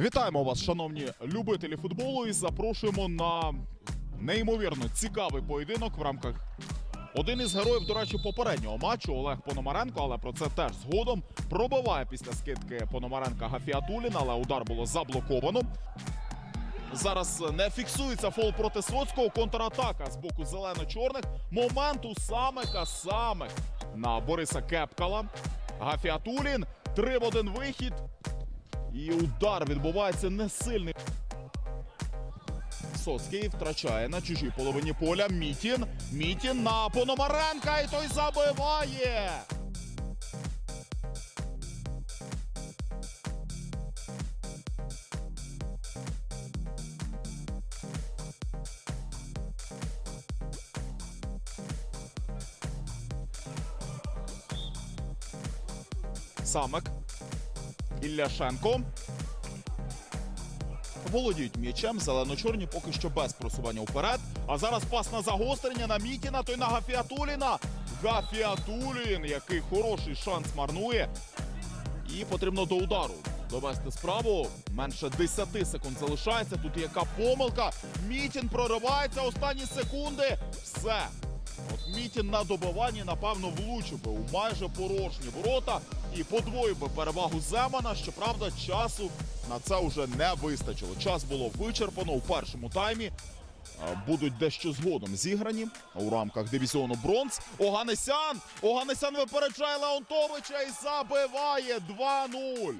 Вітаємо вас, шановні любителі футболу, і запрошуємо на неймовірно цікавий поєдинок в рамках. Один із героїв, до речі, попереднього матчу Олег Пономаренко, але про це теж згодом пробиває після скидки Пономаренка Гафіатуліна, але удар було заблоковано. Зараз не фіксується фол проти Соцького. Контратака з боку зелено-чорних. Моменту самика самик на Бориса Кепкала. Гафіатулін. Три в один вихід. І удар відбувається не сильний. Соцький втрачає на чужій половині поля. Мітін. Мітін на Пономаренка. І той забиває. Самик. Ілляшенко. Володіють м'ячем, зелено-чорні поки що без просування вперед. А зараз пас на загострення на Мітіна, той на Гафіатуліна. Гафіатулін, який хороший шанс марнує. І потрібно до удару довести справу. Менше 10 секунд залишається. Тут яка помилка. Мітін проривається останні секунди. Все. От Мітін на добиванні, напевно, влучив би у майже порожні ворота і подвоїв би перевагу Земана. Щоправда, часу на це вже не вистачило. Час було вичерпано у першому таймі. Будуть дещо згодом зіграні у рамках дивізіону бронз. Оганесян! Оганесян випереджає Леонтовича і забиває 2-0.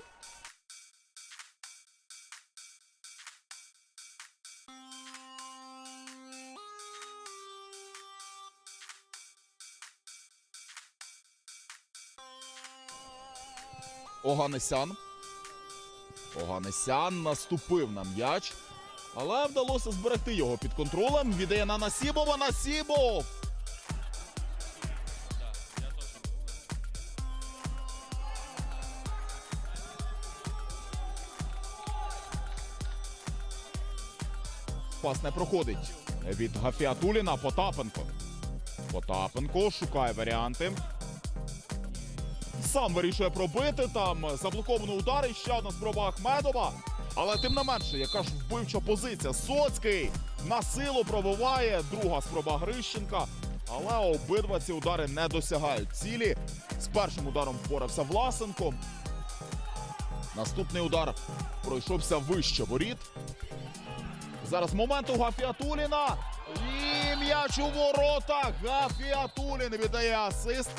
Оганесян. Оганесян наступив на м'яч, але вдалося зберегти його під контролем. Віддає на Насібова. Насібов! Пас не проходить від Гафіатуліна Потапенко. Потапенко шукає варіанти. Сам вирішує пробити там заблокований удар і ще одна спроба Ахмедова. Але тим не менше, яка ж вбивча позиція. Соцький на силу пробиває. Друга спроба Грищенка. Але обидва ці удари не досягають цілі. З першим ударом впорався Власенко. Наступний удар пройшовся вище воріт. Зараз момент у Гафіатуліна. І м'яч у воротах. Гафіатулін віддає асист.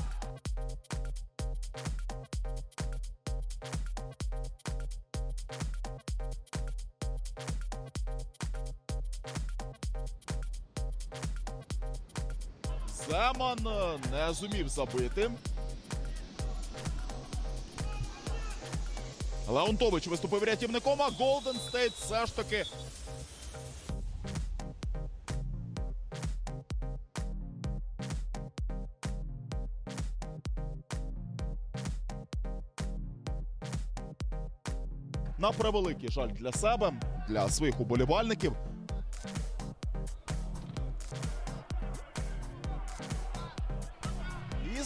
Земан не зумів забити. Леонтович виступив рятівником, а Голден Стейт все ж таки. На превеликий жаль для себе, для своїх уболівальників.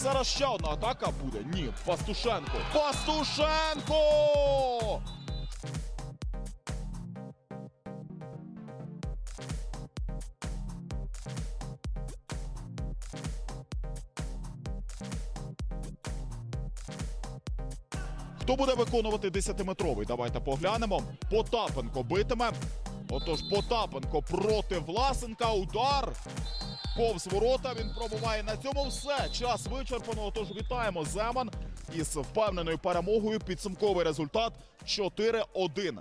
Зараз ще одна атака буде. Ні, Пастушенко. Пастушенко! Хто буде виконувати 10-метровий? Давайте поглянемо. Потапенко битиме. Отож, Потапенко проти Власенка. Удар. Повз ворота він пробуває на цьому все. Час вичерпано. Тож вітаємо Земан із впевненою перемогою. Підсумковий результат 4-1